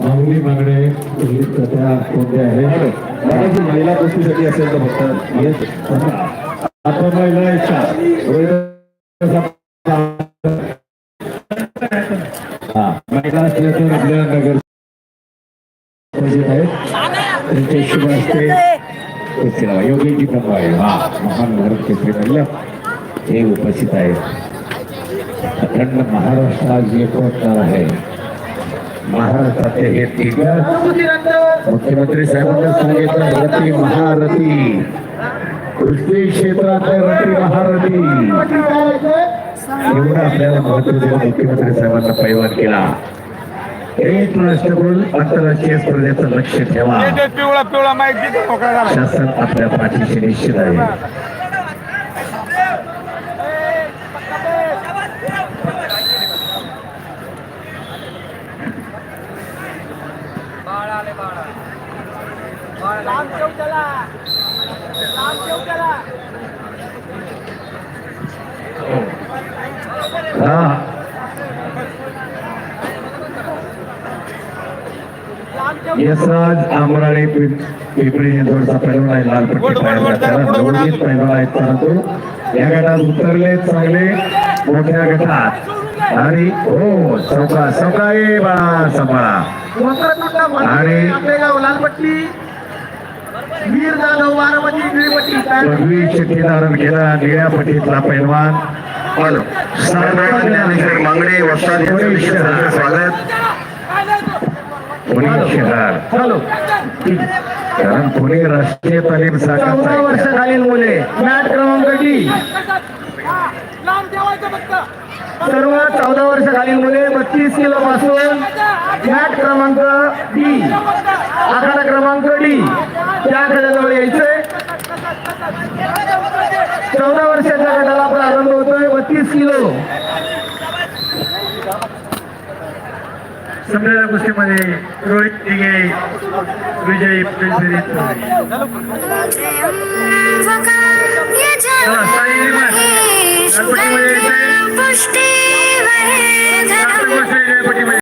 मागणी मागणे त्या कोणत्या आहेत मराठी महिला गोष्टीसाठी असेल तर फक्त येत आता महिला इच्छा महिला असल्या तर आपल्या नगर आहेत. त्यांच्या शुभ असते कुस्ती लावा. योगेशजी हा महान भारत केसरी महिला हे उपस्थित आहेत अखंड महाराष्ट्र आज एक होणार आहे. महाराष्ट्राचे हे दिग्गज मुख्यमंत्री साहेबांनी सांगितलं रती महारथी कुस्ती क्षेत्रातले रती महारथी एवढं आपल्याला महत्त्व दिलं मुख्यमंत्री साहेबांना पैवान केला. एक राष्ट्रकुल आंतरराष्ट्रीय स्पर्धेचं लक्ष ठेवा. पिवळा पिवळा माईक तिथे मोकळा झाला शासन आपल्या पाठीशी निश्चित आहे हा. यशराज आमराळे पिं- पिंपरी चिंचवडचा पैलवान आहे लाल पट्टी त्याला आहेत परंतु या गटात उतरले चांगले मोठ्या गटात. आणि हो चौका चौका ए बाळा सांभाळा आणि वीर जाधव बारामती पदवी चिठ्ठी धारण केला निळ्या पट्टीतला पैलवान. मांगडे वस्ताद स्वागत. पुणे शहर. कारण पुणे राष्ट्रीय तालीम वर्ष शाखा खालील मुले. मॅट क्रमांक डी. सर्व चौदा वर्ष खालील मुले बत्तीस किलो पासून मॅट क्रमांक डी. आखाडा क्रमांक डी. त्या खेळाजवळ यायचंय. चौदा वर्षाच्या गटाला प्रारंभ होतोय बत्तीस किलो. समजा कुस्तीमध्ये रोहित दिघे विजय. गणपतीमध्ये